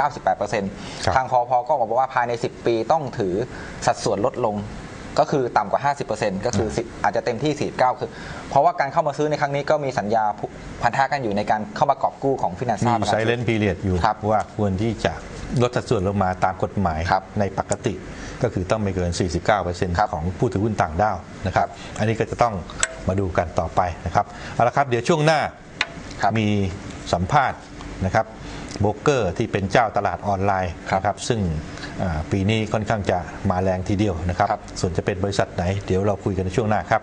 98%ครับทางพอพก็บอกว่าภายใน 10 ปีต้องถือสัดส่วนลดลงก็คือต่ำกว่า 50%ก็คือ10อาจจะเต็มที่ 49 คือ เพราะว่าการเข้ามาซื้อในครั้งนี้ก็มีสัญญาผูกพันธะกันอยู่ในการเข้ามากอบกู้ของฟินามีซ่าไซเลนพีเรียดอยู่ครับว่าควรที่จะลดสัดส่วนลงมาตามกฎหมายครับในปกติ ก็คือต้องไม่เกิน 49%ครับของผู้ถือหุ้นต่างด้าวนะครับครับ อันนี้ก็จะต้องมาดูกันต่อไปนะครับเอาละครับเดี๋ยวช่วงหน้าครับมีสัมภาษณ์นะครับ โบรกเกอร์ที่เป็นเจ้าตลาดออนไลน์ครับนะครับซึ่งอ่าปีนี้ค่อนข้างจะมาแรงทีเดียวนะครับครับ ส่วนจะเป็นบริษัทไหน เดี๋ยวเราคุยกันในช่วงหน้าครับ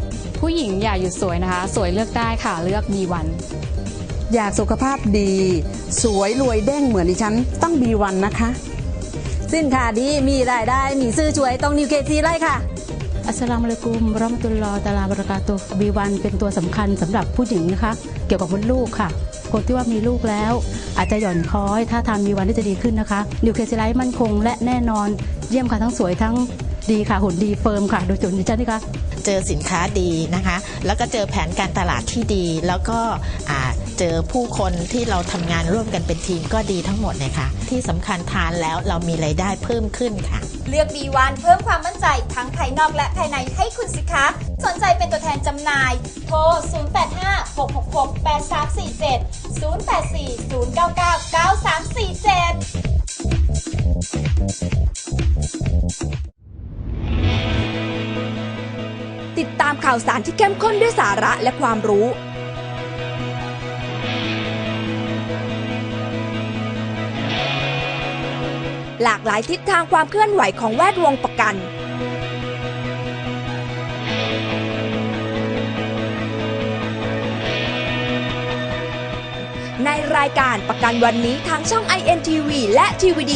ห ญิงอย่าหยุดสวยนะคะ สวยเลือกได้ค่ะเลือกมีวันอยากสุขภาพดี สวยรวยเด้งเหมือนดิฉันต้องบีวันนะคะ สินค้าดีมีรายได้มีซื้อช่วยต้องนิวเคซีไล่ค่ะ อัสสลามุอะลัยกุมเราะห์มะตุลลอฮ์ตะอาลาบะเราะกาตุฮ์บีวันเป็นตัวสำคัญสำหรับผู้หญิงนะคะ เกี่ยวกับมดลูกค่ะ คนที่ว่ามีลูกแล้ว อาจจะหย่อนคล้อย ถ้าทานมีวันที่จะดีขึ้นนะคะนิวเคลียไลท์มั่นคงและแน่นอน เยี่ยมค่ะทั้งสวยทั้ง ดีค่ะหุ่นดีเฟิร์มค่ะโดยจุดดิฉันนี่ค่ะเจอสินค้าดีนะคะ แล้วก็เจอแผนการตลาดที่ดี แล้วก็อ่าเจอผู้คนที่เราทำงานร่วมกันเป็นทีมก็ดีทั้งหมดเลยค่ะ ที่สำคัญทานแล้วเรามีไรายได้เพิ่มขึ้นค่ะ เลือก B1 เพิ่มความมั่นใจทั้งภายนอกและภายในให้คุณสิคะ สนใจเป็นตัวแทนจำหน่าย โทร 0856683347 0840999347ามข่าวสารที่เข้มข้นด้วยสาระและความรู้ หลากหลายทิศทางความเคลื่อนไหวของแวดวงประกัน ในรายการประกันวันนี้ทางช่อง INTV และ TVD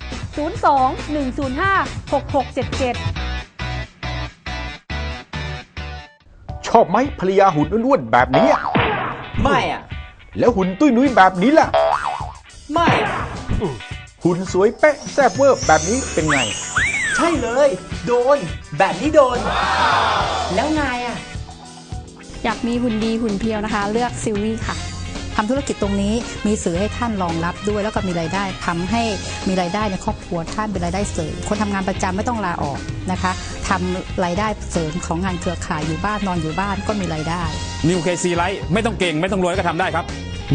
02 105 6677 ชอบไหมภรรยาหุ่นอ้วนๆแบบนี้อะไม่อะ แล้วหุ่นตุ้ยนุ้ยแบบนี้ล่ะ ไม่หุ่นสวยเป๊ะแซ่บเวอร์แบบนี้เป็นไง ใช่เลย โดน แบบนี้โดน แล้วนายอะ อยากมีหุ่นดีหุ่นเพียวนะคะ เลือกซิลวี่ค่ะ ทำธุรกิจตรงนี้ มีสื่อให้ท่านรองรับด้วย แล้วก็มีรายได้ทำให้มีรายได้ในครอบครัวท่านเป็นรายได้เสริมคนทำงานประจำไม่ต้องลาออกนะคะทำรายได้เสริมของงานเครือข่ายอยู่บ้านนอนอยู่บ้านก็มีรายได้นิวเคซีไลท์ไม่ต้องเก่งไม่ต้องรวยก็ทำได้ครับ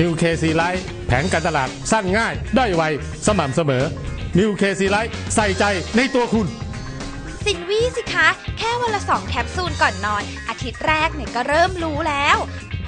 นิวเคซีไลท์แผนการตลาดสั้นง่าย ได้ไว สม่ำเสมอนิวเคซีไลท์ใส่ใจในตัวคุณ สินวี่สิคะ แค่วันละสองแคปซูลก่อนนอน อาทิตย์แรกเนี่ยก็เริ่มรู้แล้ว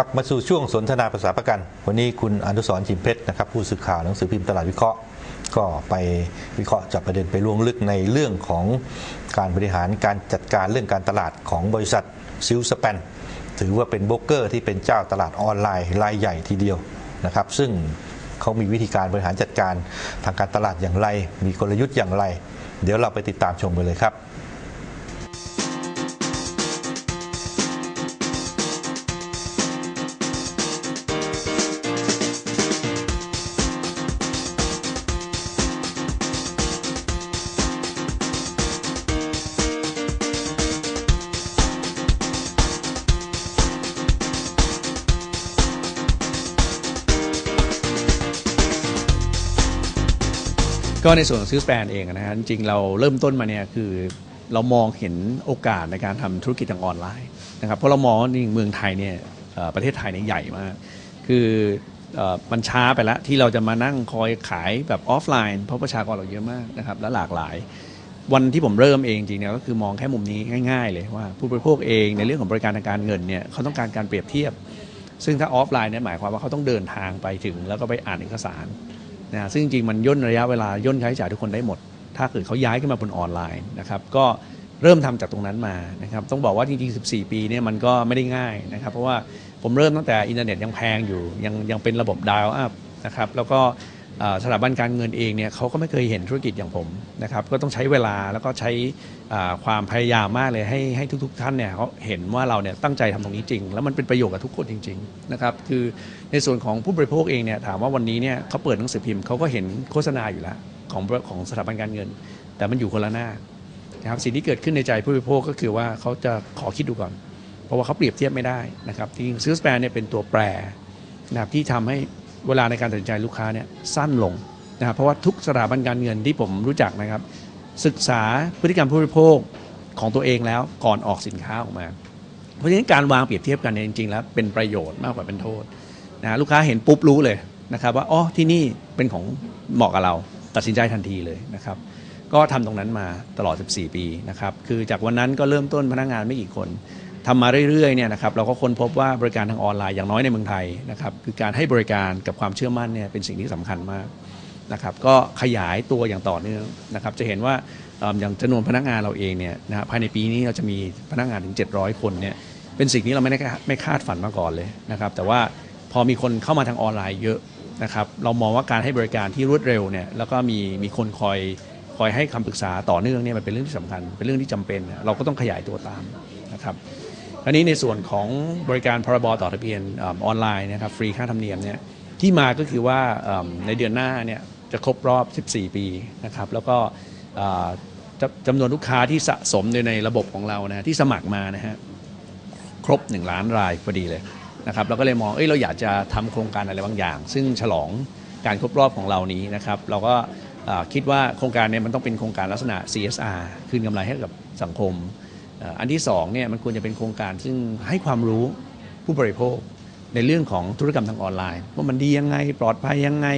ครับมาสู่ช่วงสนทนาภาษาประกัน วันนี้คุณอนุสรณ์จิมเพชรนะครับผู้สื่อข่าวหนังสือพิมพ์ตลาดวิเคราะห์ ก็ไปวิเคราะห์จับประเด็นไปล่วงลึกในเรื่องของการบริหารการจัดการเรื่องการตลาดของบริษัทซิลสแปนถือว่าเป็นโบรกเกอร์ที่เป็นเจ้าตลาดออนไลน์รายใหญ่ทีเดียวนะครับซึ่งเขามีวิธีการบริหารจัดการทางการตลาดอย่างไร มีกลยุทธ์อย่างไร เดี๋ยวเราไปติดตามชมกันเลยครับ ก็ในส่วนของซิลสแปนเองนะฮะจริงๆเราเริ่มต้นมาเนี่ยคือเรามองเห็นโอกาสในการทำธุรกิจทางออนไลน์นะครับเพราะเรามองว่านี่เมืองไทยเนี่ยเอ่อประเทศไทยเนี่ยใหญ่มาก คือเอ่อมันช้าไปแล้วที่เราจะมานั่งคอยขายแบบออฟไลน์เพราะประชากรเราเยอะมากนะครับและหลากหลาย วันที่ผมเริ่มเองจริงๆเนี่ยก็คือมองแค่มุมนี้ง่าย ๆ เลยว่าผู้บริโภคเองในเรื่องของบริการทางการเงินเนี่ยเขาต้องการการเปรียบเทียบ ซึ่งถ้าออฟไลน์เนี่ยหมายความว่าเขาต้องเดินทางไปถึง แล้วก็ไปอ่านเอกสาร นะซึ่งจริงมันย่นระยะเวลาย่นค่าใช้จ่ายทุกคนได้หมด ถ้าเกิดเขาย้ายขึ้นมาบนออนไลน์นะครับก็เริ่มทำจากตรงนั้นมานะครับต้องบอกว่าจริงๆ 14 ปีเนี่ยมันก็ไม่ได้ง่ายนะครับเพราะว่าผมเริ่มตั้งแต่อินเทอร์เน็ตยังแพงอยู่ยังยังเป็นระบบดาวอัพนะครับแล้วก็ สถาบันการเงินเองเนี่ยเขาก็ไม่เคยเห็นธุรกิจอย่างผมนะครับก็ต้องใช้เวลาแล้วก็ใช้ความพยายามมากเลยให้ให้ทุก ๆ ท่านเนี่ยเขาเห็นว่าเราเนี่ยตั้งใจทำตรงนี้จริง แล้วมันเป็นประโยชน์กับทุกคนจริงๆนะครับคือในส่วนของผู้บริโภคเองเนี่ยถามว่าวันนี้เนี่ยเขาเปิดหนังสือพิมพ์เขาก็เห็นโฆษณาอยู่แล้วของของสถาบันการเงิน แต่มันอยู่คนละหน้านะครับสิ่งที่เกิดขึ้นในใจผู้บริโภคก็คือว่าเขาจะขอคิดดูก่อน เพราะว่าเขาเปรียบเทียบไม่ได้นะครับที่ซื้อสแปนเนี่ยเป็นตัวแปรนะครับที่ทำให้ เวลาในการตัดสินใจลูกค้าเนี่ยสั้นลงนะครับเพราะว่าทุกสถาบันการเงินที่ผมรู้จักนะครับ ศึกษาพฤติกรรมผู้บริโภคของตัวเองแล้วก่อนออกสินค้าออกมา เพราะฉะนั้นการวางเปรียบเทียบกันเนี่ยจริงๆ แล้วเป็นประโยชน์มากกว่าเป็นโทษนะลูกค้าเห็นปุ๊บรู้เลยนะครับว่าอ๋อที่นี่เป็นของเหมาะกับเราตัดสินใจทันทีเลยนะครับ ก็ทำตรงนั้นมาตลอด 14 ปีนะครับ คือจากวันนั้นก็เริ่มต้นพนักงานไม่กี่คน ทำมาเรื่อยๆเนี่ยนะครับเราก็ค้นพบว่าบริการทางออนไลน์อย่างน้อยในเมืองไทยนะครับคือการให้บริการกับความเชื่อมั่นเนี่ยเป็นสิ่งที่สำคัญมากนะครับก็ขยายตัวอย่างต่อเนื่องนะครับจะเห็นว่าอย่างจำนวนพนักงานเราเองเนี่ยนะฮะภายในปีนี้เราจะมีพนักงานถึง 700 คนเนี่ยเป็นสิ่งที่เราไม่ได้ไม่คาดฝันมาก่อนเลยนะครับแต่ว่าพอมีคนเข้ามาทางออนไลน์เยอะนะครับเรามองว่าการให้บริการที่รวดเร็วเนี่ยแล้วก็มีมีคนคอยคอยให้คำปรึกษาต่อเนื่องเนี่ยมันเป็นเรื่องที่สำคัญเป็นเรื่องที่จำเป็น เราก็ต้องขยายตัวตามนะครับ อันนี้ในส่วนของบริการพรบต่อทะเบียนอออนไลน์นะครับฟรีค่าธรรมเนียมเนี่ยที่มาก็คือว่าในเดือนหน้าเนี่ยจะครบรอบ 14 ปีนะครับแล้วก็จำจำนวนลูกค้าที่สะสมในในระบบของเรานะที่สมัครมานะฮะครบ 1 ล้านรายพอดีเลยนะครับเราก็เลยมองเอ้ยเราอยากจะทำโครงการอะไรบางอย่าง ซึ่งฉลองการครบรอบของเรานี้นะครับ เราก็คิดว่าโครงการเนี้มันต้องเป็นโครงการลักษณะ CSR คืนกำไรให้กับสังคม อันที่สองเนี่ยมันควรจะเป็นโครงการซึ่งให้ความรู้ผู้บริโภคในเรื่องของธุรกรรมทางออนไลน์ว่ามันดียังไงปลอดภัยยังไง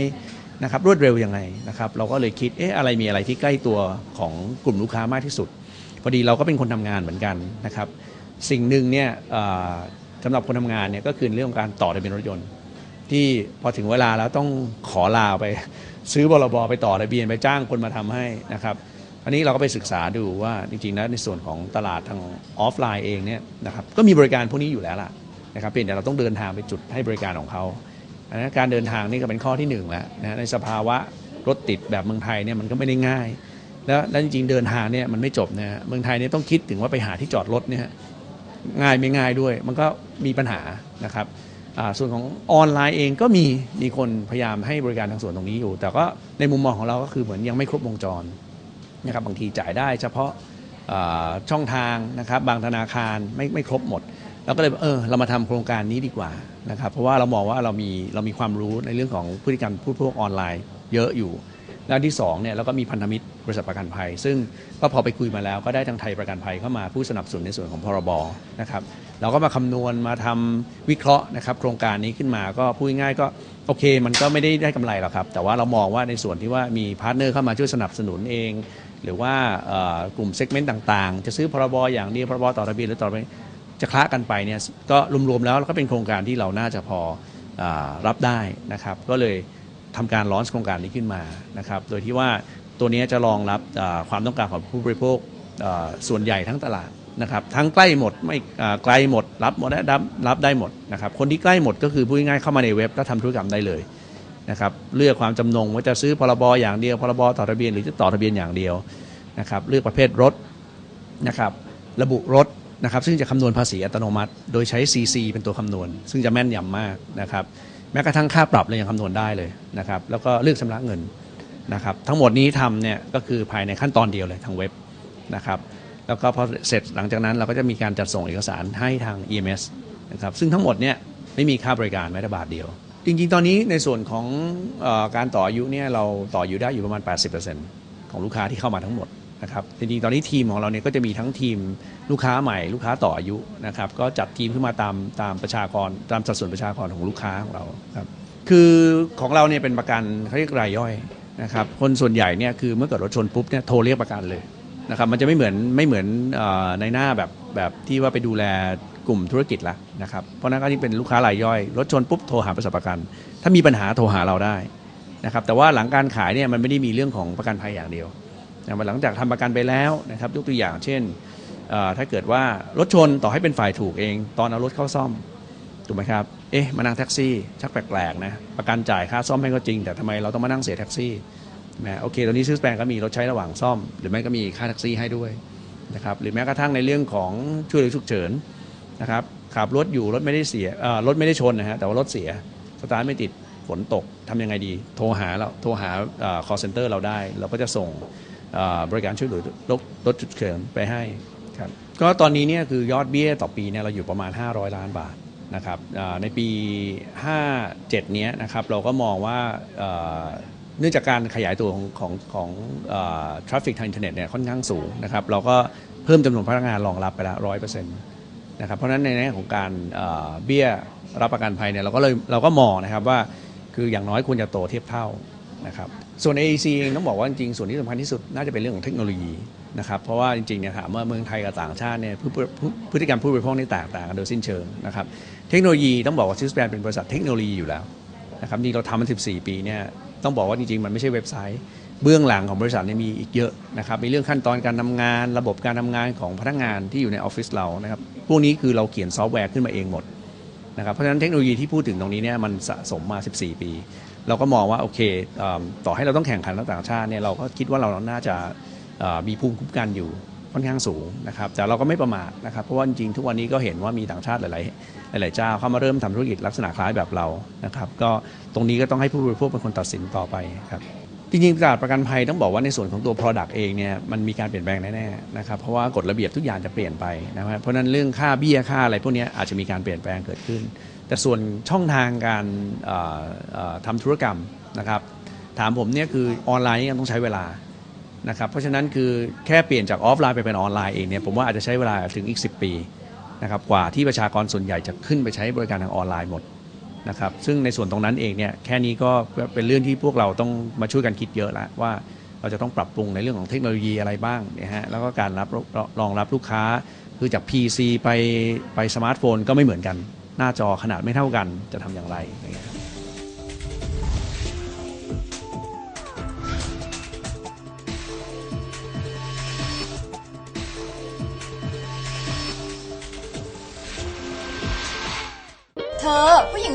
นะครับรวดเร็วยังไงนะครับเราก็เลยคิดเอ๊ะอะไรมีอะไรที่ใกล้ตัวของกลุ่มลูกค้ามากที่สุด พอดีเราก็เป็นคนทำงานเหมือนกันนะครับสิ่งหนึ่งเนี่ยสำหรับคนทำงานเนี่ยก็คือเรื่องของการต่อทะเบียนรถยนต์ ที่พอถึงเวลาแล้วต้องขอลาไปซื้อบลบไปต่อทะเบียนไปจ้างคนมาทำให้นะครับ อันนี้เราก็ไปศึกษาดูว่าจริงๆแล้วในส่วนของตลาดทางออฟไลน์เองเนี่ยนะครับก็มีบริการพวกนี้อยู่แล้วล่ะนะครับเพียงแต่เราต้องเดินทางไปจุดให้บริการของเขาอันนั้นการเดินทางนี่ก็เป็นข้อที่หนึ่งแล้วนะในสภาวะรถติดแบบเมืองไทยเนี่ยมันก็ไม่ได้ง่าย แล้วแล้วจริงๆเดินทางเนี่ยมันไม่จบนะฮะเมืองไทยเนี่ยต้องคิดถึงว่าไปหาที่จอดรถเนี่ยง่ายไม่ง่ายด้วย มันก็มีปัญหานะครับส่วนของออนไลน์เองก็มีมีคนพยายามให้บริการทางส่วนตรงนี้อยู่ แต่ก็ในมุมมองของเราก็คือเหมือนยังไม่ครบวงจร นะครับบางทีจ่ายได้เฉพาะช่องทางนะครับบางธนาคารไม่ไม่ครบหมดเราก็เลยเออเรามาทำโครงการนี้ดีกว่านะครับเพราะว่าเรามองว่าเรามีเรามีความรู้ในเรื่องของพฤติกรรมผู้บริโภคออนไลน์ เยอะอยู่และอันที่สองเนี่ยเราก็มีพันธมิตรบริษัทประกันภัย ซึ่งก็พอไปคุยมาแล้วก็ได้ทางไทยประกันภัยเข้ามาผู้สนับสนุนในส่วนของพรบนะครับเราก็มาคำนวณมาทำวิเคราะห์นะครับโครงการนี้ขึ้นมาก็พูดง่ายก็โอเค มันก็ไม่ได้ได้กำไรหรอกครับ แต่ว่าเรามองว่าในส่วนที่ว่ามีพาร์ทเนอร์เข้ามาช่วยสนับสนุนเอง หรือว่ากลุ่มเซกเมนต์ต่างๆ จะซื้อพรบอย่างเดียวพรบต่อทะเบียนหรือต่อไปจะคละกันไปเนี่ยก็รวมๆแล้วก็เป็นโครงการที่เราน่าจะพออรับได้นะครับ ก็เลยทำการลอนโครงการนี้ขึ้นมานะครับ โดยที่ว่าตัวนี้จะรองรับความต้องการของผู้บริโภคส่วนใหญ่ทั้งตลาดนะครับ ทั้งใกล้หมดไม่ไกลหมดรับหมดและรับรับได้หมดนะครับ คนที่ใกล้หมดก็คือพูดง่ายๆเข้ามาในเว็บแล้วทำธุรกรรมได้เลย นะครับเลือกความจำนงว่าจะซื้อพรบอย่างเดียวพรบต่อทะเบียนหรือจะต่อทะเบียนอย่างเดียวนะครับเลือกประเภทรถนะครับระบุรถนะครับซึ่งจะคำนวณภาษีอัตโนมัติ โดยใช้ CC เป็นตัวคำนวณ ซึ่งจะแม่นยำมากนะครับแม้กระทั่งค่าปรับเลยยังคำนวณได้เลยนะครับแล้วก็เลือกชำระเงินนะครับทั้งหมดนี้ทำเนี่ยก็คือภายในขั้นตอนเดียวเลยทางเว็บนะครับแล้วก็พอเสร็จหลังจากนั้นเราก็จะมีการจัดส่งเอกสารให้ทาง EMS นะครับซึ่งทั้งหมดเนี่ยไม่มีค่าบริการแม้แต่บาทเดียว จริงๆ ตอนนี้ในส่วนของอการต่ออายุเนี่ยเราต่ออายุได้อยู่ประมาณ 80%ของลูกค้าที่เข้ามาทั้งหมดนะครับจริงๆ ตอนนี้ทีมของเราเนี่ยก็จะมีทั้งทีมลูกค้าใหม่ลูกค้าต่ออายุนะครับก็จัดทีมขึ้นมาตามตามประชากรตามสัดส่วนประชากรของลูกค้าของเราครับคือของเราเนี่ยเป็นประกันเขาเรียกรายย่อยนะครับคนส่วนใหญ่เนี่ยคือเมื่อเกิดรถชนปุ๊บเนี่ยโทรเรียกประกันเลยนะครับมันจะไม่เหมือนไม่เหมือนในหน้าแบบแบบที่ว่าไปดูแล กลุ่มธุรกิจละนะครับ เพราะนั้นก็ที่เป็นลูกค้ารายย่อย รถชนปุ๊บโทรหาบริษัทประกัน ถ้ามีปัญหาโทรหาเราได้นะครับ แต่ว่าหลังการขายเนี่ยมันไม่ได้มีเรื่องของประกันภัยอย่างเดียวนะหลังจากทำประกันไปแล้วนะครับยกตัวอย่างเช่น ถ้าเกิดว่ารถชนต่อให้เป็นฝ่ายถูกเอง ตอนเอารถเข้าซ่อมถูกไหมครับ เอ๊ะมานั่งแท็กซี่ ชักแปลกๆนะ ประกันจ่ายค่าซ่อมให้ก็จริง แต่ทำไมเราต้องมานั่งเสียแท็กซี่นะโอเคตอนนี้ซื้อแปลงก็มีรถใช้ระหว่างซ่อม หรือไม่ก็มีค่าแท็กซี่ให้ด้วยนะครับหรือแม้กระทั่งในเรื่องของช่วยเหลือฉุกเฉิน นะครับขับรถอยู่รถไม่ได้เสียรถไม่ได้ชนนะฮะแต่ว่ารถเสียสตาร์ทไม่ติดฝนตกทำยังไงดี โทรหาเราโทรหาเอ่อ call center เราได้ เราก็จะส่งบริการช่วยเหลือรถฉุกเฉินไปให้ครับก็ตอนนี้เนี่ยคือยอดเบี้ยต่อปีเนี่ยเราอยู่ประมาณ 500 ล้านบาทนะครับในปี 57 เนี้ยนะครับเราก็มองว่าเนื่องจากการขยายตัวของของของทราฟฟิกทางอินเทอร์เน็ตเนี่ยค่อนข้างสูงนะครับเราก็เพิ่มจำนวนพนักงานรองรับไปแล้วร้อยเปอร์เซ็นต์ นะครับเพราะฉะนั้นในแง่ของการเบี้ยรับประกันภัยเนี่ยเราก็เลยเราก็มองนะครับว่าคืออย่างน้อยควรจะโตเทียบเท่านะครับส่วน AEC เองต้องบอกว่าจริงๆส่วนที่สำคัญที่สุดน่าจะเป็นเรื่องของเทคโนโลยีนะครับเพราะว่าจริงๆเนี่ยถามว่าเมืองไทยกับต่างชาติเนี่ยพฤพฤพฤติกรรมผู้บริโภคนี่แตกต่างกันโดยสิ้นเชิงนะครับเทคโนโลยีต้องบอกว่าซิสแปนเป็นบริษัทเทคโนโลยีอยู่แล้วนะครับนี่เราทำมา14 ปีเนี่ยต้องบอกว่าจริงๆมันไม่ใช่เว็บไซต์ เบื้องหลังของบริษัทเนี่ยมีอีกเยอะนะครับมีเรื่องขั้นตอนการทำงาน ระบบการทำงานของพนักงานที่อยู่ในออฟฟิศเรานะครับพวกนี้คือเราเขียนซอฟต์แวร์ขึ้นมาเองหมดนะครับเพราะฉะนั้นเทคโนโลยีที่พูดถึงตรงนี้เนี่ยมันสะสมมา 14 ปี เราก็มองว่าโอเคอต่อให้เราต้องแข่งขันกับต่างชาติเนี่ยเราก็คิดว่าเราน่าจะมีภูมิคุ้มกันอยู่ค่อนข้างสูงนะครับแต่เราก็ไม่ประมาทนะครับเพราะว่าจริงๆทุกวันนี้ก็เห็นว่ามีต่างชาติหลายๆหลายๆเจ้าเข้ามาเริ่มทำธุรกิจลักษณะคล้ายแบบเรานะครับก็ตรงนี้ก็ต้องให้ผู้บริโภคเป็นคนตัดสินต่อไปครับ จริงๆตลาดประกันภัยต้องบอกว่าในส่วนของตัว Product เองเนี่ยมันมีการเปลี่ยนแปลงแน่ๆนะครับเพราะว่ากฎระเบียบทุกอย่างจะเปลี่ยนไปนะครับเพราะนั้นเรื่องค่าเบี้ยค่าอะไรพวกนี้อาจจะมีการเปลี่ยนแปลงเกิดขึ้น แต่ส่วนช่องทางการเอ่อเอ่อทำธุรกรรมนะครับถามผมเนี่ยคือออนไลน์ยังต้องใช้เวลานะครับเพราะฉะนั้นคือแค่เปลี่ยนจากออฟไลน์ไปเป็นออนไลน์เองเนี่ยผมว่าอาจจะใช้เวลาถึงอีก 10 ปีนะครับกว่าที่ประชากรส่วนใหญ่จะขึ้นไปใช้บริการทางออนไลน์หมด นะครับซึ่งในส่วนตรงนั้นเองเนี่ยแค่นี้ก็เป็นเรื่องที่พวกเราต้องมาช่วยกันคิดเยอะล้วว่าเราจะต้องปรับปรุงในเรื่องของเทคโนโลยีอะไรบ้างนี่ยฮะแล้วก็การรับรองรับลูกค้าคือจาก PC ไปไปสมาร์ทโฟนก็ไม่เหมือนกัน หน้าจอขนาดไม่เท่ากันจะทำอย่างไรอย่างเงี้ยเธอผู้หญิง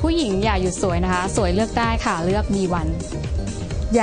ผู้หญิงอย่าหยุดสวยนะคะ สวยเลือกได้ค่ะเลือก B1